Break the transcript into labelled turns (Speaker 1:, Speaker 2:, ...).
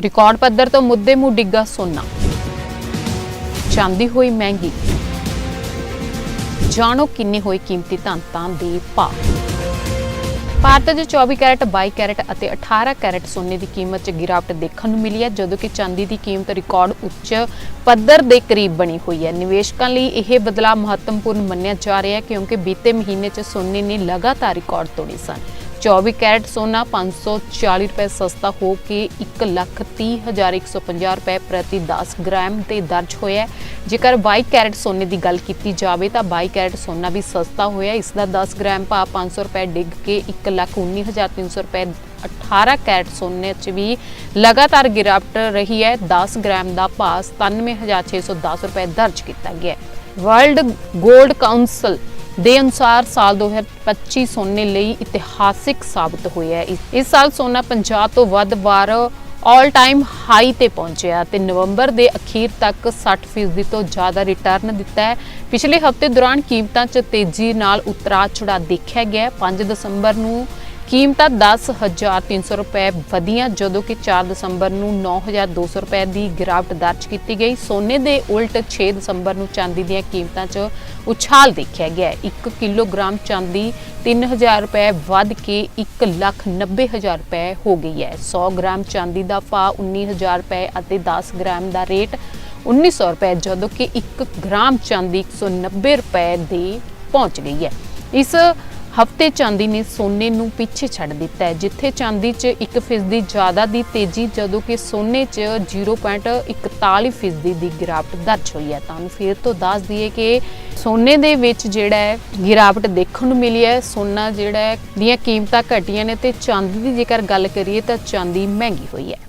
Speaker 1: Record ਪੱਧਰ ਤੋਂ ਮੁੱਦੇ ਮੁ ਡਿੱਗਾ ਸੋਨਾ। ਚਾਂਦੀ ਹੋਈ ਮਹਿੰਗੀ। ਜਾਣੋ ਕਿੰਨੇ ਹੋਏ ਕੀਮਤੀ ਧਾਤਾਂ ਦੇ ਭਾਅ। ਭਾਰਤ 'ਚ 24 ਕੈਰਟ 22 ਕੈਰਟ ਅਤੇ 18 ਕੈਰਟ ਸੋਨੇ ਦੀ ਕੀਮਤ 'ਚ ਗਿਰਾਵਟ ਦੇਖਣ ਨੂੰ ਮਿਲੀ ਹੈ, ਜਦੋਂ ਕਿ ਚਾਂਦੀ ਦੀ ਕੀਮਤ ਰਿਕਾਰਡ ਉੱਚ ਪੱਧਰ ਦੇ ਕਰੀਬ ਬਣੀ ਹੋਈ ਹੈ। ਨਿਵੇਸ਼ਕਾਂ ਲਈ ਇਹ ਬਦਲਾਅ ਮਹੱਤਵਪੂਰਨ ਮੰਨਿਆ ਜਾ ਰਿਹਾ ਹੈ, ਕਿਉਂਕਿ ਬੀਤੇ ਮਹੀਨੇ 'ਚ ਸੋਨੇ ਨੇ ਲਗਾਤਾਰ ਰਿਕਾਰਡ ਤੋੜੇ ਸਨ। 24 ਕੈਰਟ ਸੋਨਾ 540 ਰੁਪਏ ਸਸਤਾ ਹੋ ਕੇ 130150 ਰੁਪਏ ਪ੍ਰਤੀ 10 ਗ੍ਰਾਮ ਤੇ ਦਰਜ ਹੋਇਆ ਜੇਕਰ 22 ਕੈਰਟ ਸੋਨੇ ਦੀ ਗੱਲ ਕੀਤੀ ਜਾਵੇ ਤਾਂ 22 ਕੈਰਟ ਸੋਨਾ ਵੀ ਸਸਤਾ ਹੋਇਆ ਇਸ ਦਾ 10 ਗ੍ਰਾਮ ਭਾਅ 500 ਰੁਪਏ ਡਿੱਗ ਕੇ 119300 ਰੁਪਏ 18 ਕੈਰਟ ਸੋਨੇ 'ਚ ਵੀ ਲਗਾਤਾਰ ਗਿਰਾਵਟ ਰਹੀ ਹੈ। 10 ਗ੍ਰਾਮ ਦਾ ਭਾਅ 97610 ਰੁਪਏ ਦਰਜ ਕੀਤਾ ਗਿਆ ਹੈ। ਵਰਲਡ ਗੋਲਡ ਕਾਉਂਸਲ ਦੇ ਅਨੁਸਾਰ ਸਾਲ 2025 ਸੋਨੇ ਲਈ ਇਤਿਹਾਸਿਕ ਸਾਬਤ ਹੋਇਆ ਹੈ ਇਸ- ਸਾਲ ਸੋਨਾ 50 ਤੋਂ ਵੱਧ ਵਾਰ ਆਲ ਟਾਈਮ ਹਾਈ ਤੇ ਪਹੁੰਚਿਆ ਤੇ ਨਵੰਬਰ ਦੇ ਅਖੀਰ ਤੱਕ 60% ਤੋਂ ਜ਼ਿਆਦਾ ਰਿਟਰਨ ਦਿੱਤਾ ਹੈ ਪਿਛਲੇ ਹਫ਼ਤੇ ਦੌਰਾਨ ਕੀਮਤਾਂ 'ਚ ਤੇਜ਼ੀ ਨਾਲ ਉਤਰਾਅ ਚੜਾ ਦੇਖਿਆ ਗਿਆ ਹੈ। 5 ਦਸੰਬਰ ਨੂੰ ਕੀਮਤਾਂ 10300 ਰੁਪਏ ਵਧੀਆਂ, ਜਦੋਂ ਕਿ 4 ਦਸੰਬਰ ਨੂੰ 9200 ਰੁਪਏ ਦੀ ਗਿਰਾਵਟ ਦਰਜ ਕੀਤੀ ਗਈ। ਸੋਨੇ ਦੇ ਉਲਟ 6 ਦਸੰਬਰ ਨੂੰ ਚਾਂਦੀ ਦੀਆਂ ਕੀਮਤਾਂ 'ਚ ਉਛਾਲ ਦੇਖਿਆ ਗਿਆ 1 ਕਿਲੋਗ੍ਰਾਮ ਚਾਂਦੀ 3000 ਰੁਪਏ ਵੱਧ ਕੇ 190000 ਰੁਪਏ ਹੋ ਗਈ ਹੈ। 100 ਗ੍ਰਾਮ ਚਾਂਦੀ ਦਾ ਭਾਅ 19000 ਰੁਪਏ ਅਤੇ 10 ਗ੍ਰਾਮ ਦਾ ਰੇਟ 1900 ਰੁਪਏ, ਜਦੋਂ ਕਿ 1 ਗ੍ਰਾਮ ਚਾਂਦੀ 190 ਰੁਪਏ ਦੇ ਪਹੁੰਚ ਗਈ ਹੈ। ਇਸ ਹਫ਼ਤੇ ਚਾਂਦੀ ਨੇ ਸੋਨੇ ਨੂੰ ਪਿੱਛੇ ਛੱਡ ਦਿੱਤਾ ਹੈ, ਜਿੱਥੇ ਚਾਂਦੀ 'ਚ 1% ਜ਼ਿਆਦਾ ਦੀ ਤੇਜ਼ੀ, ਜਦੋਂ ਕਿ ਸੋਨੇ 'ਚ 0.41% ਦੀ ਗਿਰਾਵਟ ਦਰਜ ਹੋਈ ਹੈ। ਤੁਹਾਨੂੰ ਫਿਰ ਤੋਂ ਦੱਸ ਦਈਏ ਕਿ ਸੋਨੇ ਦੇ ਵਿੱਚ ਜਿਹੜਾ ਹੈ, ਗਿਰਾਵਟ ਦੇਖਣ ਨੂੰ ਮਿਲੀ ਹੈ। ਸੋਨਾ ਜਿਹੜਾ ਹੈ, ਦੀਆਂ ਕੀਮਤਾਂ ਘਟੀਆਂ ਨੇ ਤੇ ਚਾਂਦੀ ਦੀ ਜੇਕਰ ਗੱਲ ਕਰੀਏ ਤਾਂ ਚਾਂਦੀ ਮਹਿੰਗੀ ਹੋਈ ਹੈ।